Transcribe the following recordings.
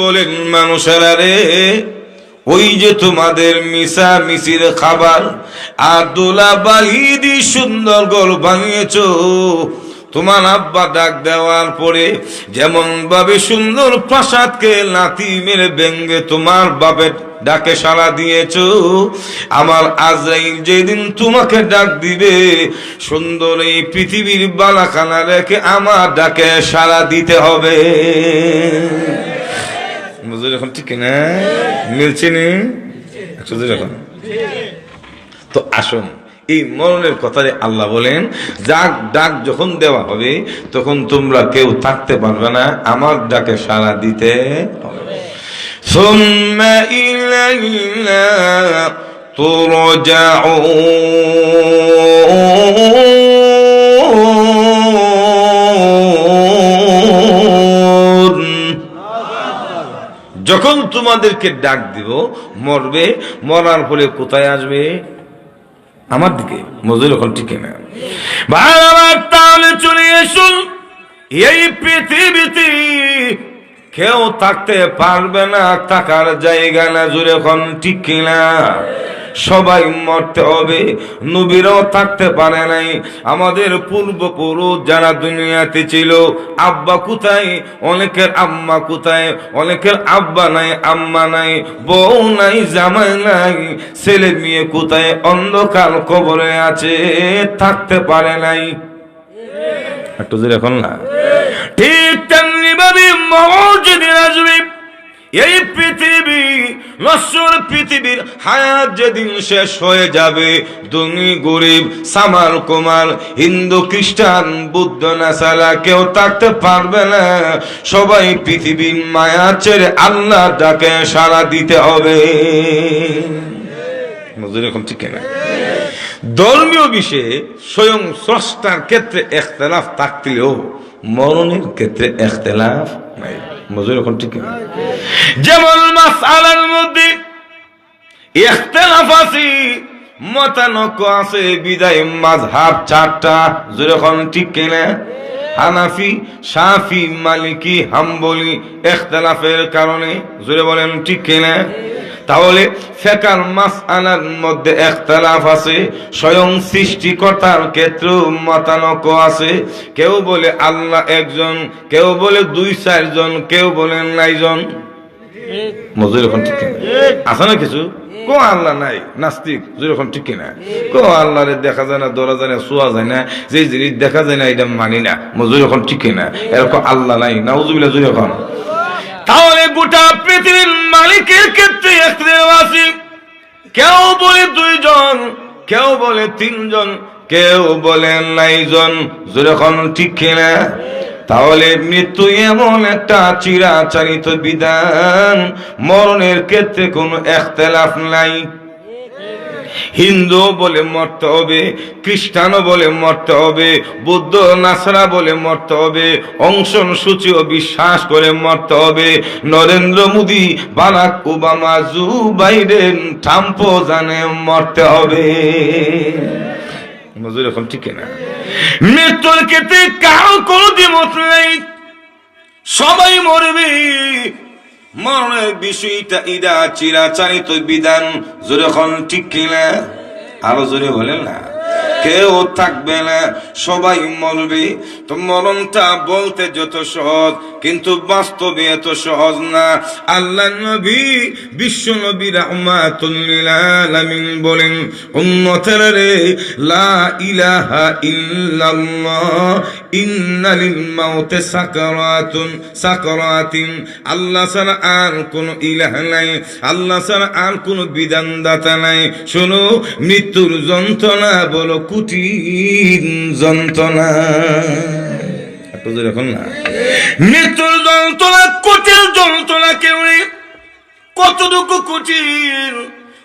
বলেন মানুষেরা রে, ওই যে তোমাদের মিশা মিশির খাবার আর দোলা বালিদি সুন্দর গোল বানিয়েছ, তোমার আব্বা ডাক দেওয়ার পরে যেমন ভাবে সুন্দর প্রাসাদকে লাথি মেরে ব্যঙ্গে তোমার বাপের ডাকে সাড়া দিয়েছ, আমার আজরাইল যেদিন তোমাকে ডাক দিবে, সুন্দর এই পৃথিবীর বালাখানা রেখে আমার ডাকে সাড়া দিতে হবে। বুঝলি এখন ঠিক না মিলছে নি একশো দুই রকম তো আসুন এই মরণের কথায় আল্লাহ বলেন যাক ডাক যখন দেওয়া হবে তখন তোমরা কেউ থাকতে পারবে না আমার ডাকে সাড়া দিতে হবে ثم إلينا ترجعون যখন তোমাদেরকে ডাক দিব, মরবে, মরার ফলে কোথায় আসবে? আমার দিকে, মজুর এখন ঠিক না। তাহলে চলে এসুন এই পৃথিবীতে কেউ থাকতে পারবে না, থাকার জায়গা না জুড়ে এখন ঠিক কিনা সবাই মরতে হবে। নবীরাও থাকতে পারে নাই। আমাদের পূর্বপুরুষ যারা দুনিয়াতে ছিল, আব্বা কোথায়? অনেকের আম্মা কোথায়? অনেকের আব্বা নাই, আম্মা নাই, বউ নাই, জামাই নাই, ছেলে মেয়ে কোথায়? অন্ধকার কবরে আছে, থাকতে পারে নাই। একটু এখন না। ঠিক তেমনি ভাবে মরণ যেদিন আসবে। এই পৃথিবী, নশ্বর পৃথিবীর হায়াত যেদিন শেষ হয়ে যাবে ধনী গরিব, সামাল কুমার হিন্দু, খ্রিস্টান, বুদ্ধ নাসালা কেউ থাকতে পারবে না। সবাই পৃথিবীর মায়া ছেড়ে আল্লাহ ডাকে সাড়া দিতে হবে। এখন ঠিক না ধর্মীয় বিষয়ে স্বয়ং স্রষ্টার ক্ষেত্রে এখতলাফ থাকলেও মরণের ক্ষেত্রে এখতলাফ নাই। মজুর এখন ঠিক যেমন মাসালার মধ্যে ইখতিলাফ আছে মতানক আছে, বিদায় মাযহাব চারটা যেরকম ঠিক কিনা হানাফি, শাফি, মালিকি, হাম্বলি ইখতিলাফের কারণে, জোরে বলেন ঠিক কিনা তাহলে ফেকার মাস আনার মধ্যে একতলাফ আছে স্বয়ং সৃষ্টিকর্তার ক্ষেত্রেও মতানক আছে। কেউ বলে আল্লাহ একজন কেউ বলে দুই চারজন কেউ বলেন নাইজন। মজুর এখন ঠিক আছে না কিছু? কো আল্লাহ নাই নাস্তিক যেরকম ঠিক কিনা? কো আল্লাহ দেখা যায় না দরা যায় না শোয়া যায় না যে জিনিস দেখা যায় না এটা মানি না মজুর এখন ঠিক কিনা? এরকম আল্লাহ নাই না উজুবিল্লা জুড়ে এখন। তাহলে গোটা পৃথিবীর মালিকের ক্ষেত্রে আছে কেউ বলে দুইজন, কেউ বলে তিনজন, কেউ বলে নাইজন। যেরকম ঠিক কিনা? তাহলে মৃত্যু এমন একটা চিরাচারিত বিধান। মরণের ক্ষেত্রে কোনো একতলাফ নাই। হিন্দু বলে মরতে হবে খ্রিস্টানও বলে মরতে হবে, বৌদ্ধ, নাসরা বলে মরতে হবে, অংশন সূচিও বিশ্বাস করে মরতে হবে। Narendra Modi, Barack Obama Joe Biden ট্রাম্পও জানে মরতে হবে। মজুর এখন ঠিক না। মৃত্যুর ক্ষেত্রে কারও কোনো দ্বিমত নেই, সবাই মরবে। মরণের বিষয়টা ইদা চিরাচারিত বিধান জোরে ঠিক কিনা? আরও জোরে বলেন না। কেউ থাকবে না, সবাই মরবে। তো মরণটা বলতে যত সহজ, কিন্তু বাস্তবে এত সহজ না। আল্লাহ নবী, বিশ্ব নবী আলামিন বলেন, উম্মতের রে, লা ইলাহা ইল্লাল্লাহ ইন্না লিল মাউতে সাকারাতুন, সাকারাতিন। আল্লাহ ছাড়া আর কোনো ইলাহ নাই, আল্লাহ ছাড়া আর কোনো বিধানদাতা নাই। শোনো, মৃত্যুর যন্ত্রণা বলো কুটির যন্ত্রণা। একটু এখন না। মৃত্যুর যন্ত্রণা কুটির যন্ত্রণা কেউ কতটুকু কুটির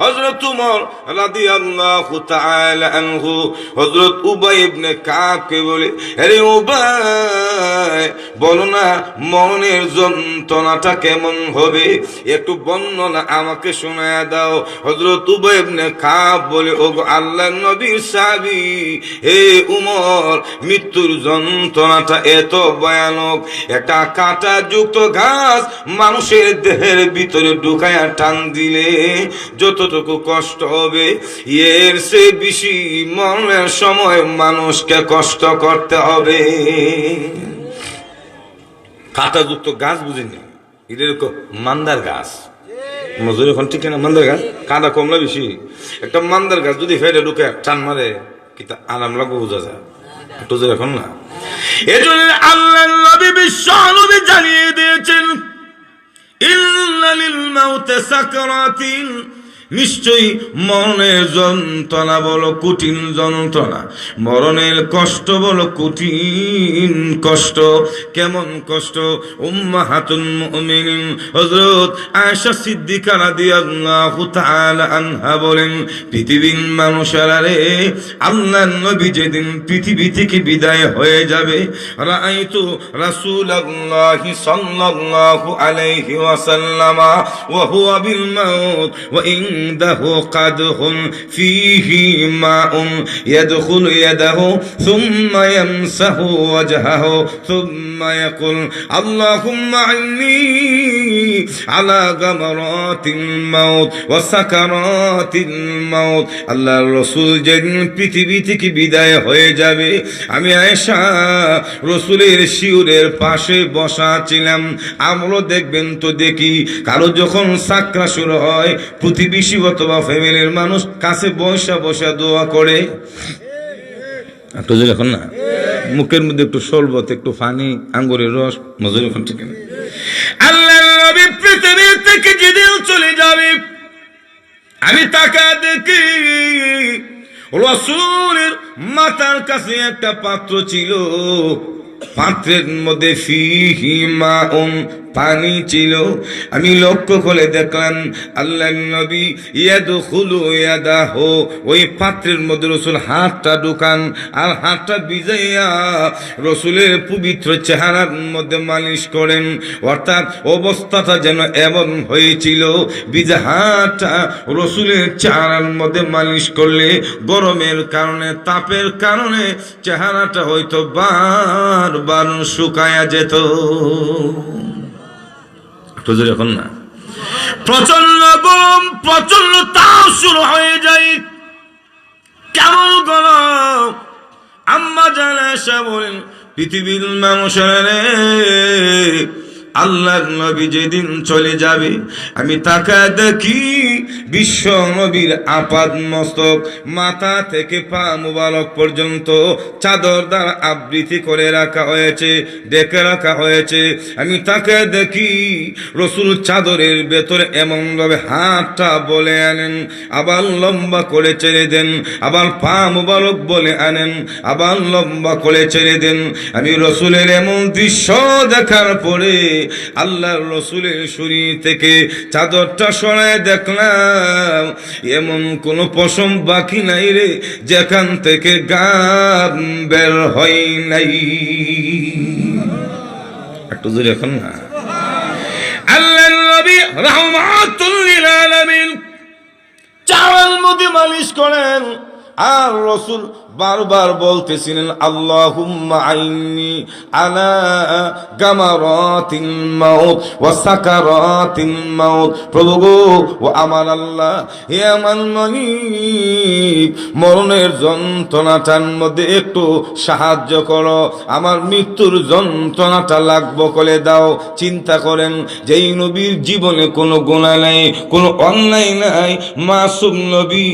হযরত উমর রাদিয়াল্লাহু তাআলা আনহু, হযরত উবাই ইবনে কাবকে বলে, আরে উবাই, বলো না মরণের যন্ত্রণাটা কেমন হবে? একটু বর্ণনা আমাকে শোনায় দাও। হযরত উবাই ইবনে কাব বলে ও আল্লাহর নবীর সাহাবী, হে উমর, মৃত্যুর যন্ত্রণাটা এত ভয়ানক। একটা কাঁটা যুক্ত ঘাস মানুষের দেহের ভিতরে ঢুকায়া টান দিলে যতটুকু কষ্ট হবে, এর সে বেশি মরণের সময় মানুষকে কষ্ট করতে হবে। কাঁটা যুক্ত গাছ বুঝিনি। এরকম মান্দার গাছ। মজুর এখন ঠিক না, মান্দার গাছ? কাঁটা কমলা বেশি? একটা মান্দার গাছ যদি ফেটে ঢুকে, টান মারে কি তা আরাম লাগবে বোঝা যায়। একটু এখন না। এজন্য আল্লাহ নবী বিশ্ব নবী জানিয়ে দিয়েছেন ইল্লালিল মাউতে সাকরাতিন নিশ্চয়ই মরণের যন্ত্রণা বলো, কঠিন যন্ত্রণা। মরণের কষ্ট বলো, কঠিন কষ্ট। কেমন কষ্ট? উম্মাহাতুল মুমিনিন। হযরত আয়েশা সিদ্দিকা রাদিয়াল্লাহু তাআলা আনহা বলেন, পৃথিবীর মানুষেরা রে আল্লাহর নবী যেদিন পৃথিবী থেকে বিদায় হয়ে যাবে, রাআইতু রাসূলুল্লাহি সাল্লাল্লাহু আলাইহি ওয়াসাল্লামা, ওয়া হুয়া বিল মাউত, ওয়া ইনদাহু কাদহুন ফীহি মাউন يدخل يده ثم يمسح وجهه ثم يقول اللهم عني على غمرات الموت وسكرات الموت আল্লাহ রসুল যেদিন পৃথিবী থেকে বিদায় হয়ে যাবে আমি আয়েশা রসুলের শিউরের পাশে বসা ছিলাম আমরাও দেখবেন তো দেখি কারো যখন সাকরা শুরু হয় প্রতিবেশী অথবা ফ্যামিলির মানুষ কাছে বসা বসা দোয়া করে। এখন না? মুখের মধ্যে একটু শরবত, একটু পানি আঙ্গুরের রস, মজুরি এখন ঠিক না চলে যাবে, আমি তাকা দেখি। রসুলের মাথার কাছে একটা পাত্র ছিল। পাত্রের মধ্যে মাউন পানি ছিল। আমি লক্ষ্য করে দেখলাম আল্লাহ নবী ইয়াদ খুলু ইয়াদা ইয়াদাহু, ওই পাত্রের মধ্যে রসুল হাতটা ঢুকান আর হাতটা ভিজাইয়া রসুলের পবিত্র চেহারার মধ্যে মালিশ করেন। অর্থাৎ অবস্থাটা যেন এমন হয়েছিল বিজা হাতটা রসুলের চেহারার মধ্যে মালিশ করলে, গরমের কারণে, তাপের কারণে চেহারাটা হয়তো বারবার শুকায়া যেত। একটু জোরে এখন না। প্রচণ্ড গরম প্রচণ্ড তাপ শুরু হয়ে যায়। কেমন গরম আম্মা জানা এসে বলেন, পৃথিবীর মানুষের আল্লাহর নবী যেদিন চলে যাবে, আমি তাকা দেখি বিশ্ব নবীর আপাদ মস্তক, মাথা থেকে পা মুবারক পর্যন্ত চাদর দ্বারা আবৃত্তি করে রাখা হয়েছে, ডেকে রাখা হয়েছে। আমি তাকে দেখি রসুল চাদরের ভেতরে এমন ভাবে হাতটা বলে আনেন, আবার লম্বা করে ছেড়ে দেন, আবার পা মুবারক বলে আনেন, আবার লম্বা করে ছেড়ে দেন। আমি রসুলের এমন দৃশ্য দেখার পরে আল্লাহর রসুলের শরীর থেকে চাদরটা সরায় দেখলাম, এমন কোনো পশম বাকি নাই রে, যেখান থেকে গান বের হয় নাই। একটু জোরে এখন না। আল্লাহ নবী রহমাতুল লিল আলামিন চাওয়াল মধ্যে মালিশ করেন, আর রসুল বারবার বলতেছিলেন, আল্লাহুম্মা আইনি প্রভু আল্লাহ মরণের যন্ত্রণাটার মধ্যে একটু সাহায্য করো। আমার মৃত্যুর যন্ত্রণাটা লাগবো করে দাও। চিন্তা করেন, যেই নবীর জীবনে কোনো গুণা নাই, কোনো অন্যায় নাই, মাসুম নবী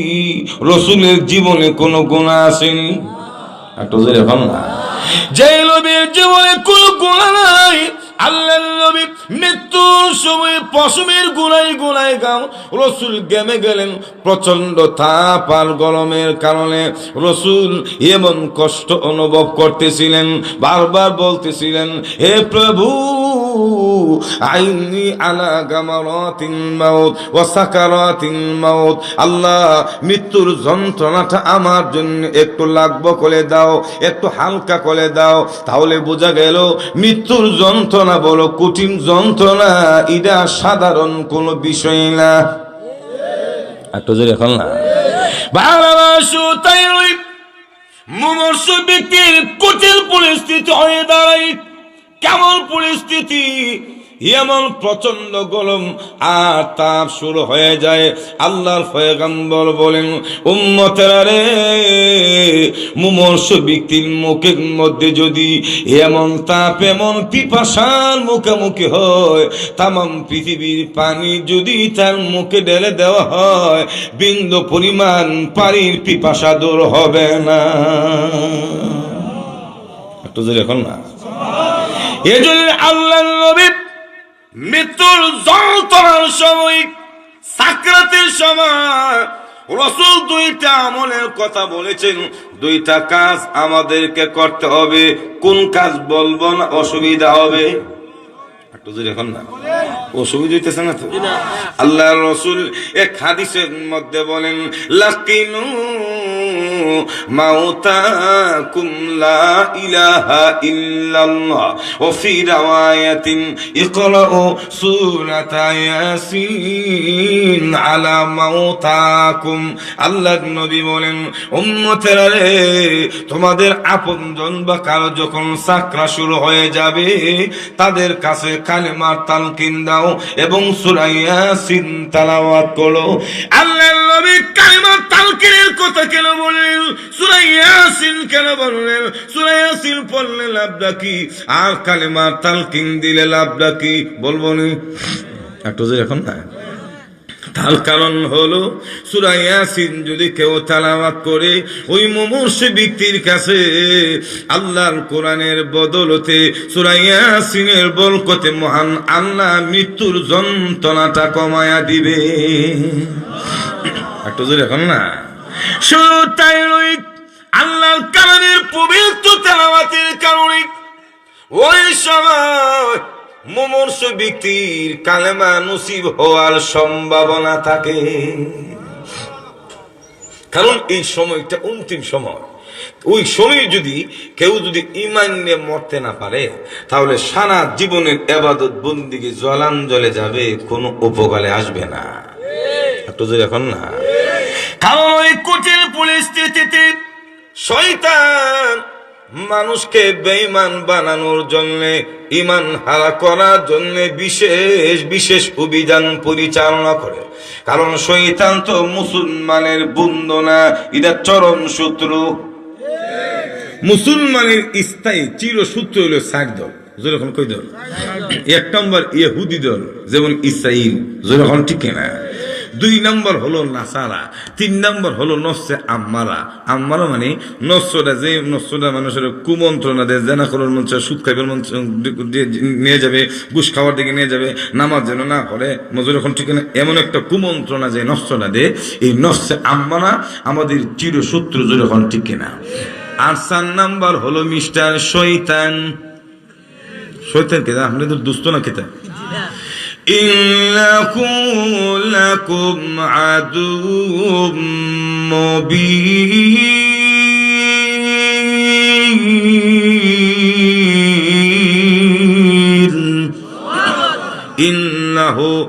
রসুলের জীবনে কোনো গুণা আসেনি একটু জোরে এখন জীবনে গুণা নাই আল্লাহ মৃত্যুর সময় পশমের গুনাই গুনাই গাম রসুল গেমে গেলেন প্রচণ্ড তাপ আর গরমের কারণে রসুল এমন কষ্ট অনুভব করতেছিলেন, বারবার বলতেছিলেন, হে প্রভু আইনি আলা গামারাতিল মাউত ওয়া সাকারাতিল মাউত। মৃত্যুর যন্ত্রণাটা আমার জন্য একটু লাগবো করে দাও, একটু হালকা করে দাও। তাহলে বোঝা গেল, মৃত্যুর যন্ত্রণা বড় কঠিন যন্ত্রণা, এটা সাধারণ কোনো বিষয় না। একটু জোরে এখন না। ভালোবাসো তাই মুমর্ষ ব্যক্তির কঠিন পরিস্থিতি হয়ে দাঁড়ায় কেমন পরিস্থিতি? এমন প্রচণ্ড গরম আর তাপ শুরু হয়ে যায়। আল্লাহর ফয়গাম্বর বলেন, উম্মতেরা রে, মুমর্ষ ব্যক্তির মুখের মধ্যে যদি এমন তাপ, এমন পিপাসার মুখোমুখি হয়, তামাম পৃথিবীর পানি যদি তার মুখে ঢেলে দেওয়া হয়, বিন্দু পরিমাণ পানির পিপাসা দূর হবে না। একটু জোরে এখন না। এজন্য আল্লাহ নবী মৃত্যুর যন্ত্রণার সময় সাকরাতের সময় রসুল দুইটা আমলের কথা বলেছেন। দুইটা কাজ আমাদেরকে করতে হবে। কোন কাজ বলব না অসুবিধা হবে? এখন না। অসুবিধা হইতেছে না তো? আল্লাহ রসুল এক হাদিসের মধ্যে বলেন লাকিনু মাউতাকুম লা ইলাহা ইল্লাল্লাহ। ও ফি রাওয়ায়াতিন ইকরাউ সূরাতা ইয়াসিন আলা মাউতাকুম। আল্লাহর নবী বলেন, উম্মতেরা রে, তোমাদের আপনজন বা কারও যখন সাকরা শুরু হয়ে যাবে, তাদের কাছে কালেমার তালকিন দাও এবং সূরা ইয়াসিন তেলাওয়াত করো। আল্লাহর নবী কালেমার তালকিনের কথা কেন বললেন? সূরা ইয়াসিন কেন বললেন? সূরা ইয়াসিন পড়লে লাভটা কি? আর কালেমার তালকিন দিলে লাভটা কি? বলব নি। একটু যে এখন না? তার কারণ হলো, সূরা ইয়াসিন যদি কেউ তালাওয়াত করে, ওই মুমূর্ষ ব্যক্তির কাছে আল্লাহর কোরআনের বদলতে, সূরা ইয়াসিনের বরকতে মহান আল্লাহ মৃত্যুর যন্ত্রণাটা কমায়া দিবে। একটু জোরে এখন না? শুধু তাই আল্লাহর পবিত্র কারণে ওই সময় মুমূর্ষ ব্যক্তির কালেমা নসিব হওয়ার সম্ভাবনা থাকে। কারণ এই সময়টা অন্তিম সময়। ওই সময় যদি কেউ যদি ইমান নিয়ে মরতে না পারে, তাহলে সারা জীবনের এবাদত বন্দিকে জলাঞ্জলে যাবে, কোনো উপকারে আসবে না। একটু যে এখন না। কঠিন পরিস্থিতিতে শয়তান মানুষকে বেঈমান বানানোর জন্য ইমান হারা করার জন্য বিশেষ বিশেষ অভিযান পরিচালনা করে। কারণ শৈতান তো মুসলমানের বন্ধু না, এটা চরম শত্রু। মুসলমানের স্থায়ী চিরসূত্র হলো সাক দল। যেরকম কই দল? এক নম্বর ইহুদি দল, যেমন ইসরাইল। যেরকম ঠিক না দুই নম্বর হলো নাসারা তিন নম্বর হলো নসে আম্মারা। আম্মারা মানে নস্যটা যে নস্যটা মানুষের কুমন্ত্রণা দেয় জেনা করার চায়, সুদ খাইবার দিয়ে নিয়ে যাবে ঘুষ খাওয়ার দিকে নিয়ে যাবে নামাজ যেন না করে মজুর এখন ঠিক না এমন একটা কুমন্ত্রণা যে নস্যটা দেয় এই নসে আম্মারা আমাদের চিরশত্রু যেরকম ঠিক কিনা। আর চার নাম্বার হলো মিস্টার শৈতান শৈতান কেতা আপনাদের দুস্থ না কেতা إنه لكم عدو مبين إنه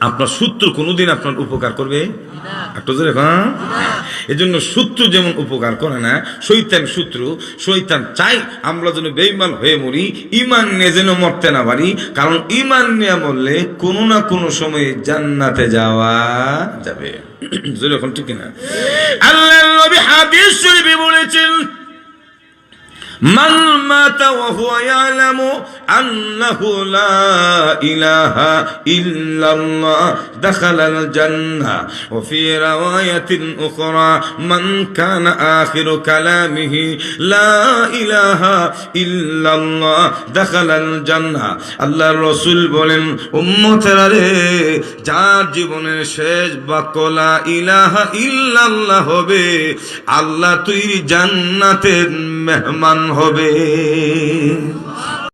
আপনার শত্রু কোনোদিন আপনার উপকার করবে? একটু জোরে হ্যাঁ এই জন্য শত্রু যেমন উপকার করে না শৈতান শত্রু শৈতান চাই আমরা যেন বেইমান হয়ে মরি ইমান নিয়ে যেন মরতে না পারি কারণ ইমান নিয়ে মরলে কোনো না কোনো সময়ে জান্নাতে যাওয়া যাবে। এখন ঠিক না আল্লাহ নবী হাদিস শরীফে বলেছেন من مات وهو يعلم أنه لا إله إلا الله دخل الجنة وفي رواية أخرى من كان آخر كلامه لا إله إلا الله دخل الجنة আল্লাহ রসুল বলেন উম্মতেরা রে যার জীবনের শেষ বাক্য লা ইলাহা ইল্লাল্লাহ হবে আল্লাহ তুই জান্নাতের মেহমান হবে।